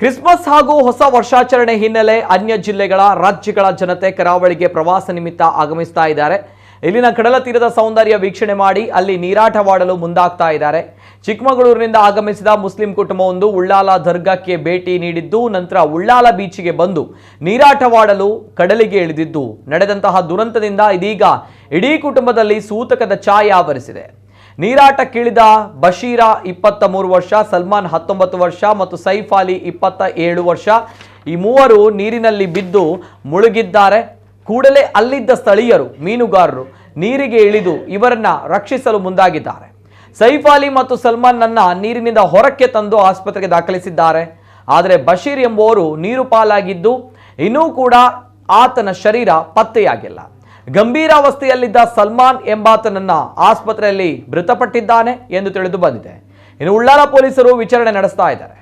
Christmas ಹಾಗೂ ಹೊಸ ವರ್ಷಾಚರಣೆ ಹಿನ್ನೆಲೆ ಅನ್ಯ ಜಿಲ್ಲೆಗಳ ರಾಜ್ಯಗಳ ಜನತೆ ಕರಾವಳಿಗೆ ಪ್ರವಾಸ ನಿಮಿತ್ತ ಆಗಮಿಸ್ತಾ ಇದ್ದಾರೆ. ಇಲ್ಲಿನ ಕಡಲ ತೀರದ ಸೌಂದರ್ಯ ವೀಕ್ಷಣೆ ಮಾಡಿ ಅಲ್ಲಿ ನೀರಾಟವಾಡಲು ಮುಂದಾಗ್ತಾ ಇದ್ದಾರೆ. ಚಿಕ್ಕಮಗಳೂರಿನಿಂದ ಆಗಮಿಸಿದ ಮುಸ್ಲಿಂ ಕುಟುಂಬವೊಂದು ಉಳ್ಳಾಲ ದರ್ಗಾಕ್ಕೆ ಭೇಟಿ ನೀಡಿದ್ದು, ನಂತರ ಉಳ್ಳಾಲ ಬೀಚಿಗೆ ಬಂದು ನೀರಾಟವಾಡಲು ಕಡಲಿಗೆ ಇಳಿದಿದ್ದು. ನಡೆದಂತಹ ದುರಂತದಿಂದ ಇದೀಗ ಇಡೀ ಕುಟುಂಬದಲ್ಲಿ ಸೂತಕದ ಛಾಯೆ ಆವರಿಸಿದೆ. ನೀರಾಟಕ್ಕಿಳಿದ ಬಶೀರಾ ಇಪ್ಪತ್ತ ಮೂರು ವರ್ಷ, ಸಲ್ಮಾನ್ ಹತ್ತೊಂಬತ್ತು ವರ್ಷ ಮತ್ತು ಸೈಫ್ ಅಲಿ ಇಪ್ಪತ್ತ ಏಳು ವರ್ಷ. ಈ ಮೂವರು ನೀರಿನಲ್ಲಿ ಬಿದ್ದು ಮುಳುಗಿದ್ದಾರೆ. ಕೂಡಲೇ ಅಲ್ಲಿದ್ದ ಸ್ಥಳೀಯರು, ಮೀನುಗಾರರು ನೀರಿಗೆ ಇಳಿದು ಇವರನ್ನ ರಕ್ಷಿಸಲು ಮುಂದಾಗಿದ್ದಾರೆ. ಸೈಫ್ ಅಲಿ ಮತ್ತು ಸಲ್ಮಾನ್ನನ್ನ ನೀರಿನಿಂದ ಹೊರಕ್ಕೆ ತಂದು ಆಸ್ಪತ್ರೆಗೆ ದಾಖಲಿಸಿದ್ದಾರೆ. ಆದರೆ ಬಶೀರ್ ಎಂಬುವರು ನೀರು ಪಾಲಾಗಿದ್ದು, ಇನ್ನೂ ಕೂಡ ಆತನ ಶರೀರ ಪತ್ತೆಯಾಗಿಲ್ಲ. ಗಂಭೀರಾವಸ್ಥೆಯಲ್ಲಿದ್ದ ಸಲ್ಮಾನ್ ಎಂಬಾತನನ್ನ ಆಸ್ಪತ್ರೆಯಲ್ಲಿ ಮೃತಪಟ್ಟಿದ್ದಾನೆ ಎಂದು ತಿಳಿದು ಬಂದಿದೆ. ಇನ್ನು ಉಳ್ಳಾಲ ಪೊಲೀಸರು ವಿಚಾರಣೆ ನಡೆಸ್ತಾ ಇದ್ದಾರೆ.